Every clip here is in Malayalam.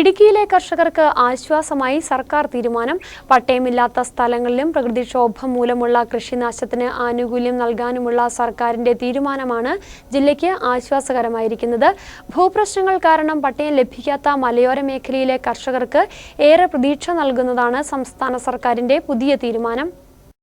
ഇടുക്കിയിലെ കർഷകർക്ക് ആശ്വാസമായി സർക്കാർ തീരുമാനം. പട്ടയമില്ലാത്ത സ്ഥലങ്ങളിലും പ്രകൃതിക്ഷോഭം മൂലമുള്ള കൃഷിനാശത്തിന് ആനുകൂല്യം നൽകാനുമുള്ള സർക്കാരിന്റെ തീരുമാനമാണ് ജില്ലയ്ക്ക് ആശ്വാസകരമായിരിക്കുന്നത്. ഭൂപ്രശ്നങ്ങൾ കാരണം പട്ടയം ലഭിക്കാത്ത മലയോര മേഖലയിലെ കർഷകർക്ക് ഏറെ പ്രതീക്ഷ നൽകുന്നതാണ് സംസ്ഥാന സർക്കാരിന്റെ പുതിയ തീരുമാനം.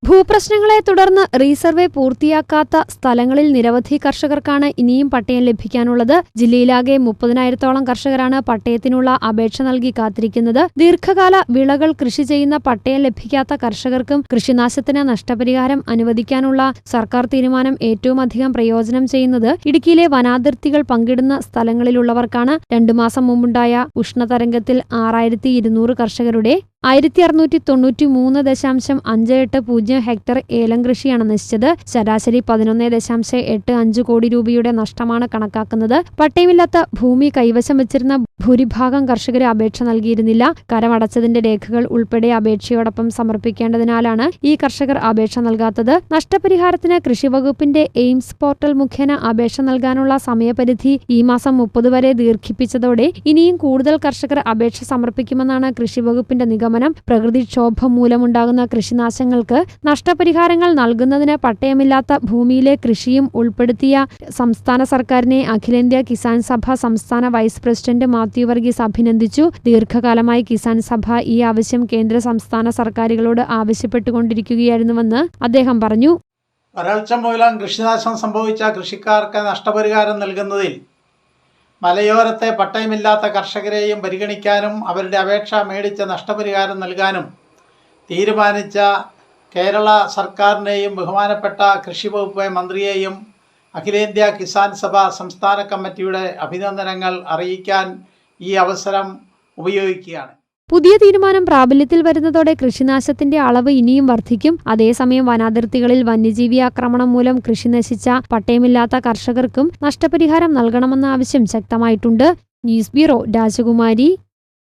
ഭൂപ്രശ്നങ്ങളെ തുടർന്ന് റീസർവേ പൂർത്തിയാക്കാത്ത സ്ഥലങ്ങളിൽ നിരവധി കർഷകർക്കാണ് ഇനിയും പട്ടയം ലഭിക്കാനുള്ളത്. ജില്ലയിലാകെ മുപ്പതിനായിരത്തോളം കർഷകരാണ് പട്ടയത്തിനുള്ള അപേക്ഷ നൽകി കാത്തിരിക്കുന്നത്. ദീർഘകാല വിളകൾ കൃഷി ചെയ്യുന്ന പട്ടയം ലഭിക്കാത്ത കർഷകർക്കും കൃഷിനാശത്തിന് നഷ്ടപരിഹാരം അനുവദിക്കാനുള്ള സർക്കാർ തീരുമാനം ഏറ്റവും അധികം പ്രയോജനം ചെയ്യുന്നത്. ഇടുക്കിയിലെ വനാതിർത്തികൾ പങ്കിടുന്ന സ്ഥലങ്ങളിലുള്ളവർക്കാണ് രണ്ടു മാസം മുമ്പുണ്ടായ ഉഷ്ണതരംഗത്തിൽ ആറായിരത്തി കർഷകരുടെ ആയിരത്തി അറുന്നൂറ്റി തൊണ്ണൂറ്റി മൂന്ന് ദശാംശം അഞ്ച് എട്ട് പൂജ്യം ഹെക്ടർ ഏലം കൃഷിയാണ് നശിച്ചത്. ശരാശരി പതിനൊന്ന് ദശാംശം എട്ട് അഞ്ച് കോടി രൂപയുടെ നഷ്ടമാണ് കണക്കാക്കുന്നത്. പട്ടയമില്ലാത്ത ഭൂമി കൈവശം വെച്ചിരുന്ന ഭൂരിഭാഗം കർഷകരെ അപേക്ഷ നൽകിയിരുന്നില്ല. കരമടച്ചതിന്റെ രേഖകൾ ഉൾപ്പെടെ അപേക്ഷയോടൊപ്പം സമർപ്പിക്കേണ്ടതിനാലാണ് ഈ കർഷകർ അപേക്ഷ നൽകാത്തത്. നഷ്ടപരിഹാരത്തിന് കൃഷിവകുപ്പിന്റെ എയിംസ് പോർട്ടൽ മുഖേന അപേക്ഷ നൽകാനുള്ള സമയപരിധി ഈ മാസം മുപ്പത് വരെ ദീർഘിപ്പിച്ചതോടെ ഇനിയും കൂടുതൽ കർഷകർ അപേക്ഷ സമർപ്പിക്കുമെന്നാണ് കൃഷിവകുപ്പിന്റെ നിഗമനം പ്രകൃതിക്ഷോഭം മൂലമുണ്ടാകുന്ന കൃഷിനാശങ്ങൾക്ക് നഷ്ടപരിഹാരങ്ങൾ നൽകുന്നതിന് പട്ടയമില്ലാത്ത ഭൂമിയിലെ കൃഷിയും ഉൾപ്പെടുത്തിയ സംസ്ഥാന സർക്കാരിനെ അഖിലേന്ത്യാ കിസാൻ സഭ സംസ്ഥാന വൈസ് പ്രസിഡന്റ് മാത്യു വർഗീസ് അഭിനന്ദിച്ചു. ദീർഘകാലമായി കിസാൻ സഭ ഈ ആവശ്യം കേന്ദ്ര സംസ്ഥാന സർക്കാരുകളോട് ആവശ്യപ്പെട്ടുകൊണ്ടിരിക്കുകയായിരുന്നുവെന്ന് അദ്ദേഹം പറഞ്ഞു. വരൾച്ച മൂലം കൃഷിനാശം സംഭവിച്ച കൃഷിക്കാർക്ക് നഷ്ടപരിഹാരം നൽകുന്നതിൽ മലയോരത്തെ പട്ടയമില്ലാത്ത കർഷകരെയും പരിഗണിക്കാനും അവരുടെ അപേക്ഷ മേടിച്ച നഷ്ടപരിഹാരം നൽകാനും തീരുമാനിച്ച കേരള സർക്കാരിനെയും ബഹുമാനപ്പെട്ട കൃഷി വകുപ്പ് മന്ത്രിയെയും അഖിലേന്ത്യാ കിസാൻ സഭ സംസ്ഥാന കമ്മിറ്റിയുടെ അഭിനന്ദനങ്ങൾ അറിയിക്കാൻ ഈ അവസരം ഉപയോഗിക്കുകയാണ്. പുതിയ തീരുമാനം പ്രാബല്യത്തിൽ വരുന്നതോടെ കൃഷിനാശത്തിന്റെ അളവ് ഇനിയും വർദ്ധിക്കും. അതേസമയം വനാതിർത്തികളിൽ വന്യജീവി ആക്രമണം മൂലം കൃഷി നശിച്ച പട്ടയമില്ലാത്ത കർഷകർക്കും നഷ്ടപരിഹാരം നൽകണമെന്ന ആവശ്യം ശക്തമായിട്ടുണ്ട്. ന്യൂസ് ബ്യൂറോ രാജകുമാരി.